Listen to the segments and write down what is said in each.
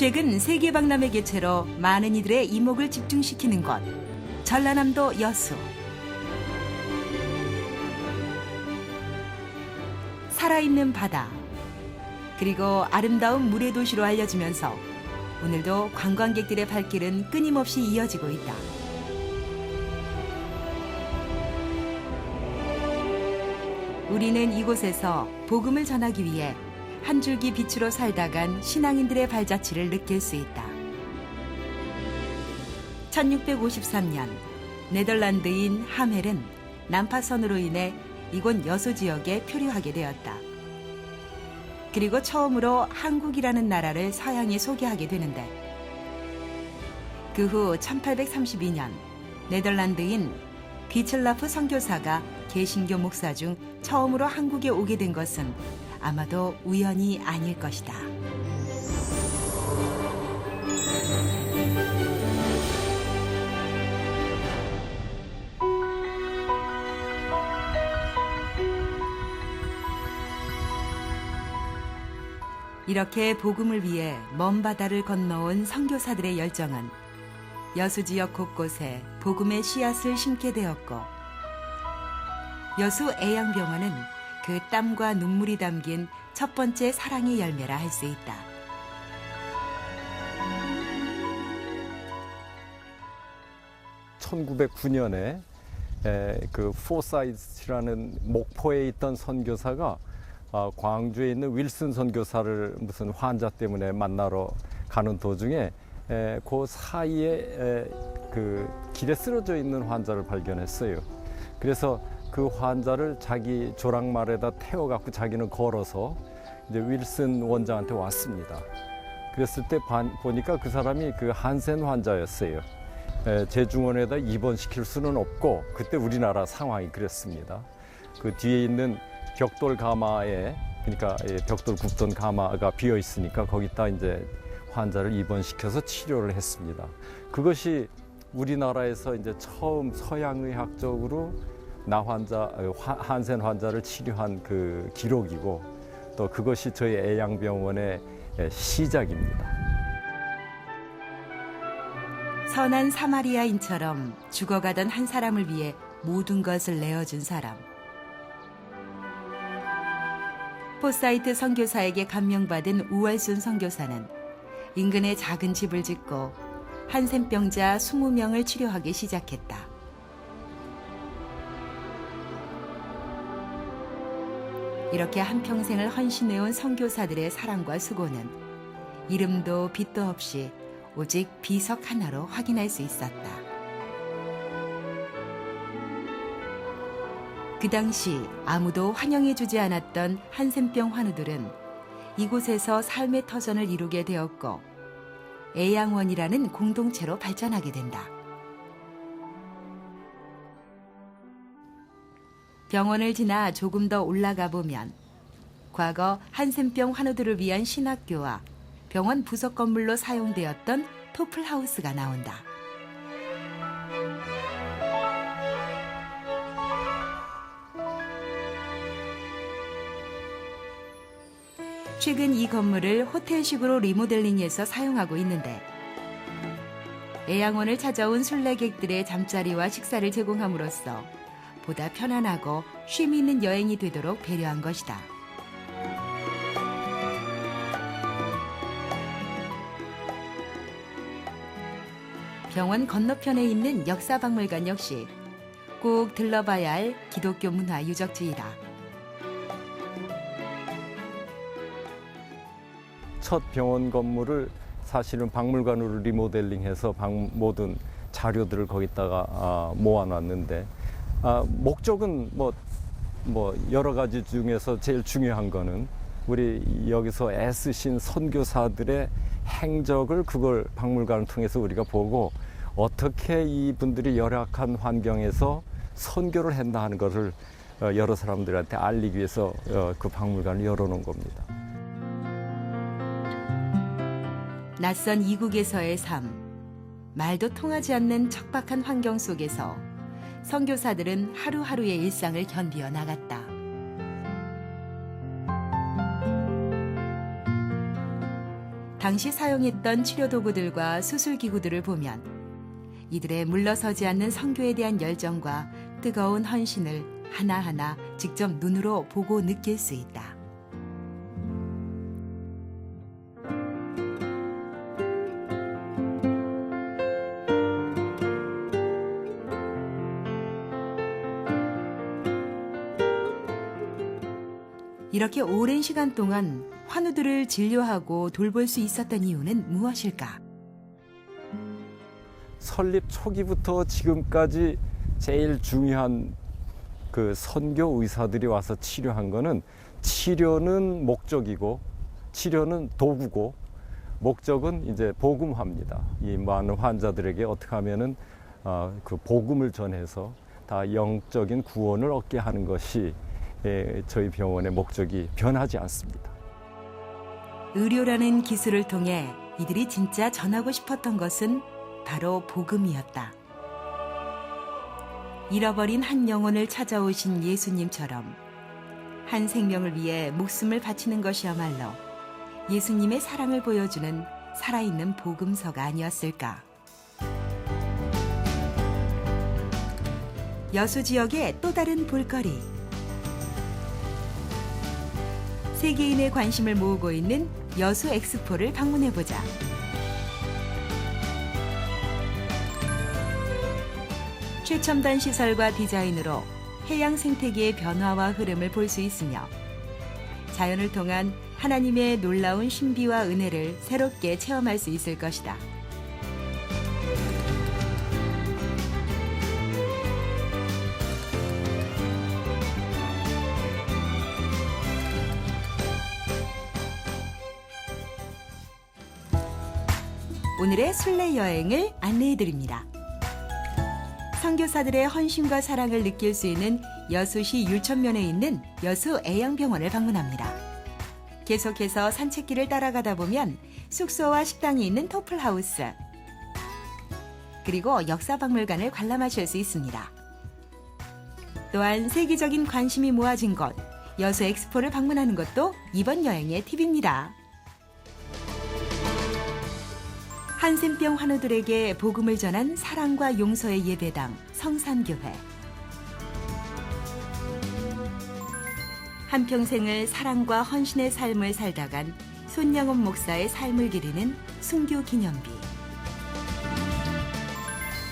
최근 세계 박람회 개최로 많은 이들의 이목을 집중시키는 곳 전라남도 여수. 살아있는 바다. 그리고 아름다운 물의 도시로 알려지면서 오늘도 관광객들의 발길은 끊임없이 이어지고 있다. 우리는 이곳에서 복음을 전하기 위해 한 줄기 빛으로 살다간 신앙인들의 발자취를 느낄 수 있다. 1653년 네덜란드인 하멜은 난파선으로 인해 이곳 여수 지역에 표류하게 되었다. 그리고 처음으로 한국이라는 나라를 서양에 소개하게 되는데 그 후 1832년 네덜란드인 비첼라프 선교사가 개신교 목사 중 처음으로 한국에 오게 된 것은 아마도 우연이 아닐 것이다. 이렇게 복음을 위해 먼 바다를 건너온 선교사들의 열정은 여수 지역 곳곳에 복음의 씨앗을 심게 되었고 여수 애양병원은 그 땀과 눈물이 담긴 첫 번째 사랑의 열매라 할 수 있다. (1909년에) 그 포사이트라는 목포에 있던 선교사가 어, 광주에 있는 윌슨 선교사를 무슨 환자 때문에 만나러 가는 도중에 에, 그 사이에 에, 그 길에 쓰러져 있는 환자를 발견했어요. 그래서 그 환자를 자기 조랑말에다 태워갖고 자기는 걸어서 이제 윌슨 원장한테 왔습니다. 그랬을 때 반, 보니까 그 사람이 그 한센 환자였어요. 에, 재중원에다 입원시킬 수는 없고 그때 우리나라 상황이 그랬습니다. 그 뒤에 있는 벽돌 가마에 그러니까 예, 벽돌 굽던 가마가 비어 있으니까 거기다 이제 환자를 입원시켜서 치료를 했습니다. 그것이 우리나라에서 이제 처음 서양 의학적으로 나 환자 어, 한센 환자를 치료한 그 기록이고 또 그것이 저희 애양병원의 예, 시작입니다. 선한 사마리아인처럼 죽어가던 한 사람을 위해 모든 것을 내어준 사람. 포사이트 선교사에게 감명받은 우월순 선교사는 인근에 작은 집을 짓고 한센병자 20명을 치료하기 시작했다. 이렇게 한평생을 헌신해온 선교사들의 사랑과 수고는 이름도 빛도 없이 오직 비석 하나로 확인할 수 있었다. 그 당시 아무도 환영해주지 않았던 한센병 환우들은 이곳에서 삶의 터전을 이루게 되었고 애양원이라는 공동체로 발전하게 된다. 병원을 지나 조금 더 올라가 보면 과거 한센병 환우들을 위한 신학교와 병원 부속 건물로 사용되었던 토플하우스가 나온다. 최근 이 건물을 호텔식으로 리모델링해서 사용하고 있는데 애양원을 찾아온 순례객들의 잠자리와 식사를 제공함으로써 보다 편안하고 쉼 있는 여행이 되도록 배려한 것이다. 병원 건너편에 있는 역사박물관 역시 꼭 들러봐야 할 기독교 문화 유적지이다. 첫 병원 건물을 사실은 박물관으로 리모델링해서 방, 모든 자료들을 거기다가 아, 모아놨는데 아, 목적은 뭐, 뭐 여러 가지 중에서 제일 중요한 거는 우리 여기서 애쓰신 선교사들의 행적을 그걸 박물관을 통해서 우리가 보고 어떻게 이분들이 열악한 환경에서 선교를 했나 하는 것을 어, 여러 사람들한테 알리기 위해서 어, 그 박물관을 열어놓은 겁니다. 낯선 이국에서의 삶, 말도 통하지 않는 척박한 환경 속에서 선교사들은 하루하루의 일상을 견디어 나갔다. 당시 사용했던 치료 도구들과 수술 기구들을 보면 이들의 물러서지 않는 선교에 대한 열정과 뜨거운 헌신을 하나하나 직접 눈으로 보고 느낄 수 있다. 이렇게 오랜 시간 동안 환우들을 진료하고 돌볼 수 있었던 이유는 무엇일까? 설립 초기부터 지금까지 제일 중요한 그 선교 의사들이 와서 치료한 거는 치료는 목적이고 치료는 도구고 목적은 이제 복음화입니다. 이 많은 환자들에게 어떻게 하면은 어, 그 복음을 전해서 다 영적인 구원을 얻게 하는 것이 예, 저희 병원의 목적이 변하지 않습니다. 의료라는 기술을 통해 이들이 진짜 전하고 싶었던 것은 바로 복음이었다. 잃어버린 한 영혼을 찾아오신 예수님처럼 한 생명을 위해 목숨을 바치는 것이야말로 예수님의 사랑을 보여주는 살아있는 복음서가 아니었을까. 여수 지역의 또 다른 볼거리. 세계인의 관심을 모으고 있는 여수 엑스포를 방문해 보자. 최첨단 시설과 디자인으로 해양 생태계의 변화와 흐름을 볼 수 있으며 자연을 통한 하나님의 놀라운 신비와 은혜를 새롭게 체험할 수 있을 것이다. 오늘의 순례 여행을 안내해 드립니다. 선교사들의 헌신과 사랑을 느낄 수 있는 여수시 율천면에 있는 여수 애양병원을 방문합니다. 계속해서 산책길을 따라가다 보면 숙소와 식당이 있는 토플하우스 그리고 역사박물관을 관람하실 수 있습니다. 또한 세계적인 관심이 모아진 곳 여수 엑스포를 방문하는 것도 이번 여행의 팁입니다. 한센병 환우들에게 복음을 전한 사랑과 용서의 예배당 성산교회. 한평생을 사랑과 헌신의 삶을 살다간 손양원 목사의 삶을 기리는 순교 기념비.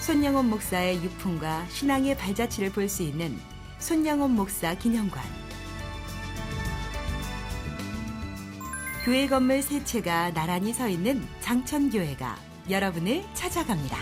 손양원 목사의 유품과 신앙의 발자취를 볼 수 있는 손양원 목사 기념관. 교회 건물 세 채가 나란히 서 있는 장천교회가 여러분을 찾아갑니다.